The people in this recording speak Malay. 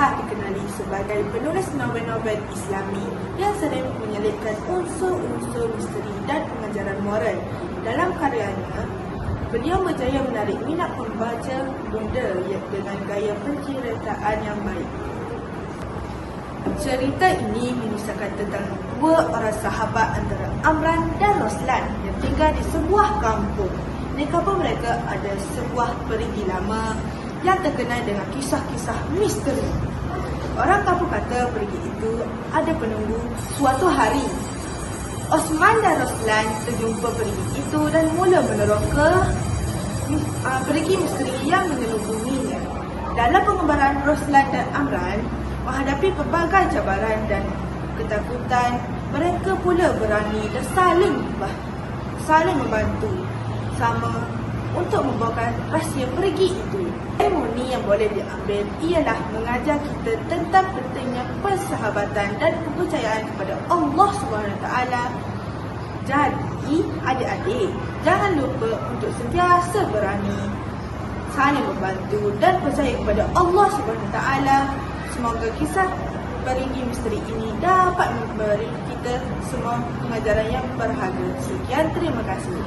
Rehat dikenali sebagai penulis novel-novel islami yang sering menyelitkan unsur-unsur misteri dan pengajaran moral. Dalam karyanya, beliau berjaya menarik minat pembaca muda dengan gaya penceritaan yang baik. Cerita ini menyisakan tentang dua orang sahabat antara Amran dan Roslan yang tinggal di sebuah kampung. Di kampung mereka ada sebuah perigi lama yang terkenal dengan kisah-kisah misteri. Orang kampung kata perigi itu ada penunggu suatu hari. Osman dan Roslan terjumpa perigi itu dan mula menerong ke uh, perigi misteri yang menyelubunginya. Dalam pengembaraan Roslan dan Amran menghadapi pelbagai cabaran dan ketakutan, mereka pula berani dan saling saling membantu sama untuk membawakan rahsia perigi itu. Ilmu ni yang boleh diambil ialah mengajar kita tentang pentingnya persahabatan dan kepercayaan kepada Allah SWT. Jadi, adik-adik, jangan lupa untuk sentiasa berani saling membantu dan percaya kepada Allah SWT. Semoga kisah perigi misteri ini dapat memberi kita semua pengajaran yang berharga. Sekian, terima kasih.